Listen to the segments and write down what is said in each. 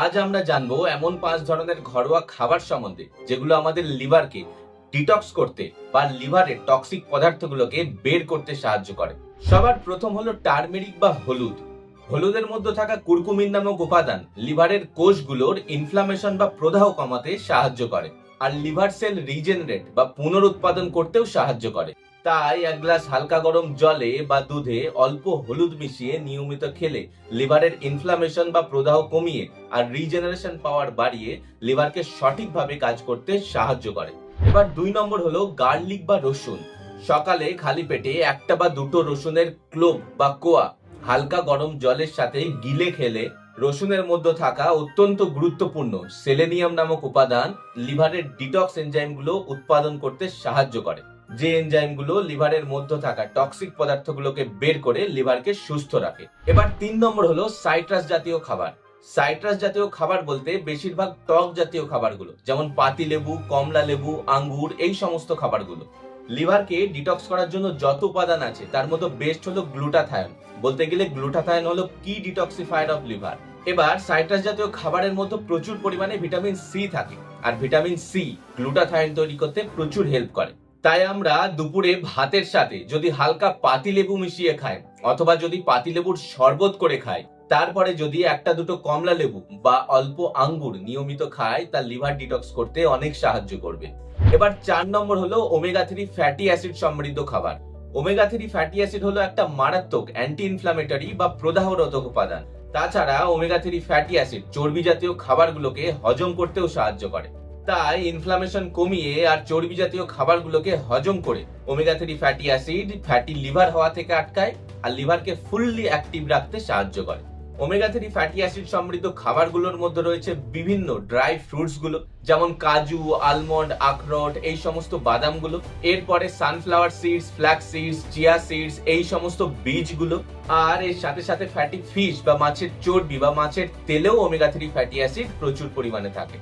আজ আমরা জানব এমন পাঁচ ধরনের ঘরোয়া খাবার সম্বন্ধে, যেগুলো আমাদের লিভারকে ডিটক্স করতে বা লিভারের টক্সিক পদার্থগুলোকে বের করতে সাহায্য করে। সবার প্রথম হলো টার্মেরিক বা হলুদ। হলুদের মধ্যে থাকা কুরকুমিন নামক উপাদান লিভারের কোষগুলোর ইনফ্লামেশন বা প্রদাহ কমাতে সাহায্য করে, আর লিভার সেল রিজেনারেট বা পুনরুৎপাদন করতেও সাহায্য করে। তাই এক গ্লাস হালকা গরম জলে বা দুধে অল্প হলুদ মিশিয়ে নিয়মিত খেলে লিভারের ইনফ্লামেশন বা প্রদাহ কমিয়ে আর রিজেনারেশন পাওয়ার বাড়িয়ে লিভারকে সঠিকভাবে কাজ করতে সাহায্য করে। এবার দুই নম্বর হলো গার্লিক বা রসুন। সকালে খালি পেটে একটা বা দুটো রসুনের ক্লোভ বা কোয়া হালকা গরম জলের সাথে গিলে খেলে রসুনের মধ্যে থাকা অত্যন্ত গুরুত্বপূর্ণ সেলেনিয়াম নামক উপাদান লিভারের ডিটক্স এনজাইমগুলো উৎপাদন করতে সাহায্য করে। যে এনজাইমগুলো লিভারের মধ্যে থাকা টক্সিক পদার্থগুলোকে বের করে লিভারকে সুস্থ রাখে। এবার তিন নম্বর হলো সাইট্রাস জাতীয় খাবার। সাইট্রাস জাতীয় খাবার বলতে বেশিরভাগ টক জাতীয় খাবারগুলো, যেমন পাতি লেবু, কমলা লেবু, আঙ্গুর, এই সমস্ত খাবারগুলো। লিভারকে ডিটক্স করার জন্য যত উপাদান আছে, তার মধ্যে বেস্ট হলো গ্লুটাথায়ন বলতে গেলে গ্লুটাথায়ন হলো কি ডিটক্সিফায়ার অফ লিভার এবার সাইট্রাস জাতীয় খাবারের মধ্যে প্রচুর পরিমাণে ভিটামিন সি থাকে। আর ভিটামিন সি গ্লুটাথায়ন তৈরি করতে প্রচুর হেল্প করে। তাই আমরা দুপুরে ভাতের সাথে যদি হালকা পাতিলেবু মিশিয়ে খাই, অথবা যদি পাতিলেবুর শরবত করে খাই, তারপরে যদি একটা দুটো কমলা লেবু বা অল্প আঙ্গুর নিয়মিত খায় তা লিভার ডিটক্স করতে অনেক সাহায্য করবে। এবার চার নম্বর হলো ওমেগা থ্রি ফ্যাটি অ্যাসিড সমৃদ্ধ খাবার। ওমেগা থ্রি ফ্যাটি অ্যাসিড হলো একটা মারাত্মক অ্যান্টি ইনফ্লামেটরি বা প্রদাহরোধক উপাদান। তাছাড়া ওমেগা থ্রি ফ্যাটি অ্যাসিড চর্বি জাতীয় খাবারগুলোকে হজম করতেও সাহায্য করে। তাই ইনফ্লামেশন কমিয়ে আর চর্বি জাতীয় খাবারগুলোকে হজম করে omega three fatty acid fatty liver হওয়া থেকে আটকায় আর লিভারকে ফুললি অ্যাক্টিভ রাখতে সাহায্য করে। ওমেগা থ্রি ফ্যাটি অ্যাসিড সমৃদ্ধ খাবারগুলোর মধ্যে রয়েছে বিভিন্ন ড্রাই ফ্রুটসগুলো যেমন কাজু আলমন্ড আখরোট, এই সমস্ত বাদামগুলো, এরপরে sunflower seeds flax seeds chia seeds এই সমস্ত বীজগুলো, আর এর সাথে সাথে ফ্যাটি ফিশ বা মাছের চর্বি বা মাছের তেলেও ওমেগা থ্রি ফ্যাটি অ্যাসিড প্রচুর পরিমাণে থাকে।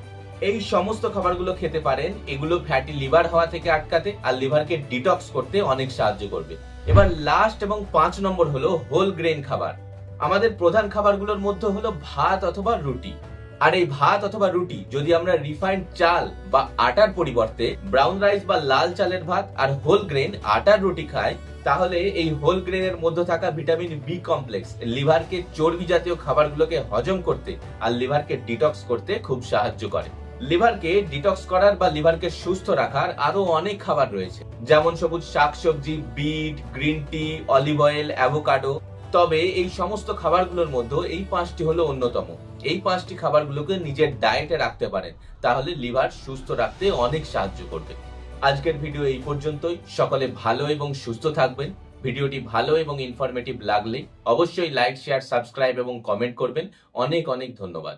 এই সমস্ত খাবারগুলো খেতে পারেন, এগুলো ফ্যাটি লিভার হওয়া থেকে আটকাতে আর লিভারকে ডিটক্স করতে অনেক সাহায্য করবে। এবার লাস্ট এবং পাঁচ নম্বর হলো হোল গ্রেন খাবার। আমাদের প্রধান খাবারগুলোর মধ্যে হলো ভাত অথবা রুটি। আর এই ভাত অথবা রুটি যদি আমরা রিফাইন্ড চাল বা আটার পরিবর্তে ব্রাউন রাইস বা লাল চালের ভাত আর হোল গ্রেন আটার রুটি খাই, তাহলে এই হোল গ্রেনের মধ্যে থাকা ভিটামিন বি কমপ্লেক্স লিভারকে চর্বি জাতীয় খাবারগুলোকে হজম করতে আর লিভারকে ডিটক্স করতে খুব সাহায্য করে। লিভারকে ডিটক্স করার বা লিভারকে সুস্থ রাখার আরও অনেক খাবার রয়েছে। যেমন সবুজ শাকসবজি, beet, green tea, olive oil, avocado. তবে এই সমস্ত খাবারগুলোর মধ্যে এই পাঁচটি হলো অন্যতম। এই পাঁচটি খাবারগুলোকে নিজের ডায়েটে রাখতে পারেন। তাহলে লিভার সুস্থ রাখতে অনেক সাহায্য করবে। আজকের ভিডিও এই পর্যন্তই। সকলে ভালো এবং সুস্থ থাকবেন। ভিডিওটি ভালো এবং ইনফরমেটিভ লাগলে অবশ্যই লাইক শেয়ার সাবস্ক্রাইব এবং কমেন্ট করবেন। অনেক অনেক ধন্যবাদ।